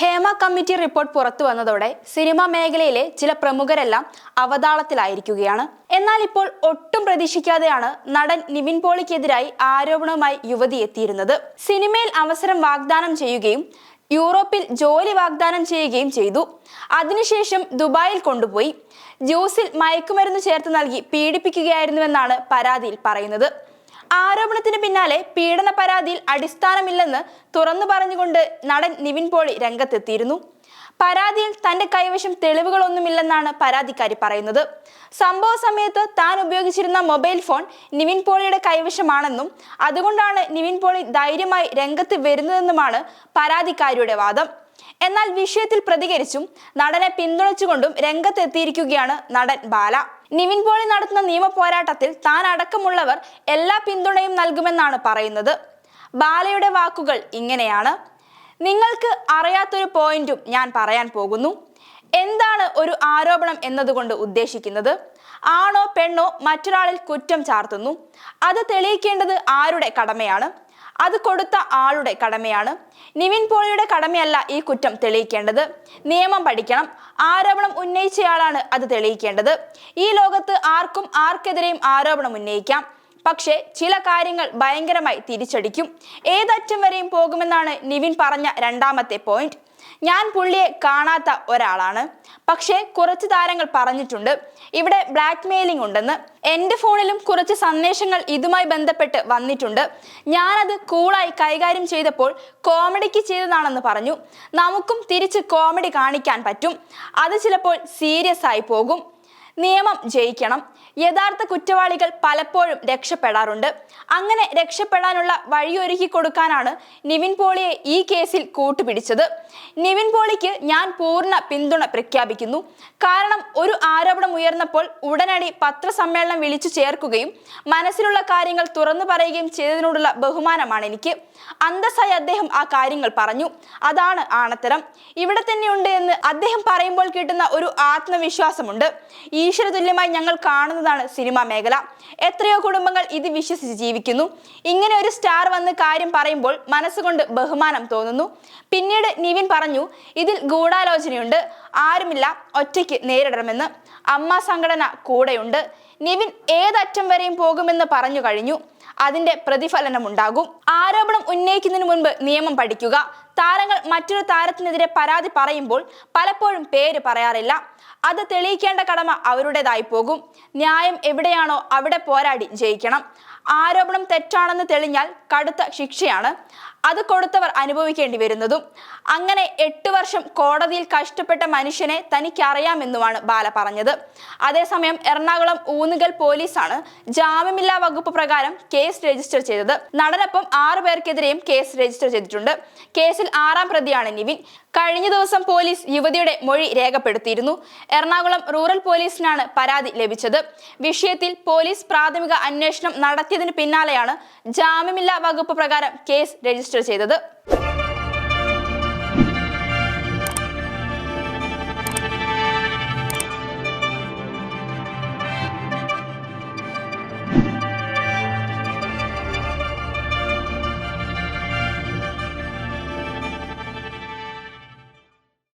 Hema committee report പുറത്തു വന്നതോടെ cinema മേഖലയിലെ ചില പ്രമുഖരെല്ലാം അവതാളത്തിലായിരിക്കുകയാണ്. എന്നാൽ ഇപ്പോൾ ഒട്ടും പ്രതീക്ഷിക്കാതെയാണ് നടൻ നിവിൻ പോളിക്കെതിരായി ആരോപണവുമായി യുവതി എത്തിയിരുന്നത്. സിനിമയിൽ അവസരം വാഗ്ദാനം ചെയ്യുകയും യൂറോപ്പിൽ ജോലി വാഗ്ദാനം ചെയ്യുകയും ചെയ്തു. അതിനുശേഷം ദുബായിൽ കൊണ്ടുപോയി. ജ്യൂസിൽ മയക്കുമരുന്ന് ചേർത്ത് നൽകി പീഡിപ്പിക്കുകയായിരുന്നുവെന്നാണ് പരാതിയിൽ പറയുന്നത്. ആരോപണത്തിന് പിന്നാലെ പീഡന പരാതിയിൽ അടിസ്ഥാനമില്ലെന്ന് തുറന്നു പറഞ്ഞുകൊണ്ട് നടൻ നിവിൻ പോളി രംഗത്തെത്തിയിരുന്നു. പരാതിയിൽ തന്റെ കൈവശം തെളിവുകളൊന്നുമില്ലെന്നാണ് പരാതിക്കാരി പറയുന്നത്. സംഭവ സമയത്ത് താൻ ഉപയോഗിച്ചിരുന്ന മൊബൈൽ ഫോൺ നിവിൻ പോളിയുടെ കൈവശമാണെന്നും അതുകൊണ്ടാണ് നിവിൻ പോളി ധൈര്യമായി രംഗത്ത് വരുന്നതെന്നുമാണ് പരാതിക്കാരിയുടെ വാദം. എന്നാൽ വിഷയത്തിൽ പ്രതികരിച്ചും നടനെ പിന്തുണച്ചുകൊണ്ടും രംഗത്തെത്തിയിരിക്കുകയാണ് നടൻ ബാല. നിവിൻ പോളി നടത്തുന്ന നിയമ പോരാട്ടത്തിൽ താൻ അടക്കമുള്ളവർ എല്ലാ പിന്തുണയും നൽകുമെന്നാണ് പറയുന്നത്. ബാലയുടെ വാക്കുകൾ ഇങ്ങനെയാണ്. നിങ്ങൾക്ക് അറിയാത്തൊരു പോയിന്റും ഞാൻ പറയാൻ പോകുന്നു. എന്താണ് ഒരു ആരോപണം എന്നതുകൊണ്ട് ഉദ്ദേശിക്കുന്നത്? ആണോ പെണ്ണോ മറ്റൊരാളിൽ കുറ്റം ചാർത്തുന്നു? അത് തെളിയിക്കേണ്ടത് ആരുടെ കടമയാണ്? അത് കൊടുത്ത ആളുടെ കടമയാണ്. നിവിൻ പോളിയുടെ കടമയല്ല ഈ കുറ്റം തെളിയിക്കേണ്ടത്. നിയമം പഠിക്കണം. ആരോപണം ഉന്നയിച്ചയാളാണ് അത് തെളിയിക്കേണ്ടത്. ഈ ലോകത്ത് ആർക്കും ആർക്കെതിരെയും ആരോപണം ഉന്നയിക്കാം. പക്ഷേ ചില കാര്യങ്ങൾ ഭയങ്കരമായി തിരിച്ചടിക്കും. ഏതറ്റം വരെയും പോകുമെന്നാണ് നിവിൻ പറഞ്ഞ രണ്ടാമത്തെ പോയിന്റ് ഞാൻ പുള്ളിയെ കാണാത്ത ഒരാളാണ്. പക്ഷേ കുറച്ച് താരങ്ങൾ പറഞ്ഞിട്ടുണ്ട്. ഇവിടെ ബ്ലാക്ക് മെയിലിംഗ് ഉണ്ടെന്ന്. എന്റെ ഫോണിലും കുറച്ച് സന്ദേശങ്ങൾ ഇതുമായി ബന്ധപ്പെട്ട് വന്നിട്ടുണ്ട്. ഞാനത് കൂളായി കൈകാര്യം ചെയ്തപ്പോൾ കോമഡിക്ക് ചെയ്തതാണെന്ന് പറഞ്ഞു. നമുക്കും തിരിച്ച് കോമഡി കാണിക്കാൻ പറ്റും. അത് ചിലപ്പോൾ സീരിയസ് ആയി പോകും. നിയമം ജയിക്കണം. യഥാർത്ഥ കുറ്റവാളികൾ പലപ്പോഴും രക്ഷപ്പെടാറുണ്ട്. അങ്ങനെ രക്ഷപ്പെടാനുള്ള വഴിയൊരുക്കി കൊടുക്കാനാണ് നിവിൻ പോളിയെ ഈ കേസിൽ കൂട്ടുപിടിച്ചത്. നിവിൻ പോളിക്ക് ഞാൻ പൂർണ പിന്തുണ പ്രഖ്യാപിക്കുന്നു. കാരണം ഒരു ആരോപണം ഉയർന്നപ്പോൾ ഉടനടി പത്രസമ്മേളനം വിളിച്ചു ചേർക്കുകയും മനസ്സിലുള്ള കാര്യങ്ങൾ തുറന്നു പറയുകയും ചെയ്തതിനോടുള്ള ബഹുമാനമാണ് എനിക്ക്. അന്തസ്സായി അദ്ദേഹം ആ കാര്യങ്ങൾ പറഞ്ഞു. അതാണ് ആണത്തരം. ഇവിടെ തന്നെയുണ്ട് എന്ന് അദ്ദേഹം പറയുമ്പോൾ കിട്ടുന്ന ഒരു ആത്മവിശ്വാസമുണ്ട്. ഈശ്വരതുല്യമായി ഞങ്ങൾ കാണുന്നതാണ് സിനിമാ മേഖല. എത്രയോ കുടുംബങ്ങൾ ഇത് വിശ്വസിച്ച് ജീവിക്കുന്നു. ഇങ്ങനെ ഒരു സ്റ്റാർ വന്ന് കാര്യം പറയുമ്പോൾ മനസ്സുകൊണ്ട് ബഹുമാനം തോന്നുന്നു. പിന്നീട് നിവിൻ പറഞ്ഞു ഇതിൽ ഗൂഢാലോചനയുണ്ട്. ആരുമില്ല. ഒറ്റയ്ക്ക് നേരിടണമെന്ന്. അമ്മ സംഘടന കൂടെയുണ്ട്. നിവിൻ ഏതറ്റം വരെയും പോകുമെന്ന് പറഞ്ഞു കഴിഞ്ഞു. അതിന്റെ പ്രതിഫലനം ഉണ്ടാകും ആരോപണം ഉന്നയിക്കുന്നതിന് മുൻപ് നിയമം പഠിക്കുക. താരങ്ങൾ മറ്റൊരു താരത്തിനെതിരെ പരാതി പറയുമ്പോൾ പലപ്പോഴും പേര് പറയാറില്ല. അത് തെളിയിക്കേണ്ട കടമ അവരുടേതായി പോകും. ന്യായം എവിടെയാണോ അവിടെ പോരാടി ജയിക്കണം. ആരോപണം തെറ്റാണെന്ന് തെളിഞ്ഞാൽ കടുത്ത ശിക്ഷയാണ്. അത് കൊടുത്തവർ അനുഭവിക്കേണ്ടി വരുന്നതും. അങ്ങനെ എട്ട് വർഷം കോടതിയിൽ കഷ്ടപ്പെട്ട മനുഷ്യനെ തനിക്കറിയാമെന്നുമാണ് ബാല പറഞ്ഞത്. അതേസമയം എറണാകുളം ഊന്നുകൽ പോലീസാണ് ജാമ്യമില്ലാ വകുപ്പ് പ്രകാരം കേസ് രജിസ്റ്റർ ചെയ്തത്. നടനൊപ്പം ആറു പേർക്കെതിരെയും കേസ് രജിസ്റ്റർ ചെയ്തിട്ടുണ്ട്. കേസിൽ ആറാം പ്രതിയാണ് നിവിൻ. കഴിഞ്ഞ ദിവസം പോലീസ് യുവതിയുടെ മൊഴി രേഖപ്പെടുത്തിയിരുന്നു. എറണാകുളം റൂറൽ പോലീസിനാണ് പരാതി ലഭിച്ചത്. വിഷയത്തിൽ പോലീസ് പ്രാഥമിക അന്വേഷണം നടത്തിയതിന് പിന്നാലെയാണ് ജാമ്യമില്ലാ വകുപ്പ് പ്രകാരം കേസ് രജിസ്റ്റർ ചെയ്തത്.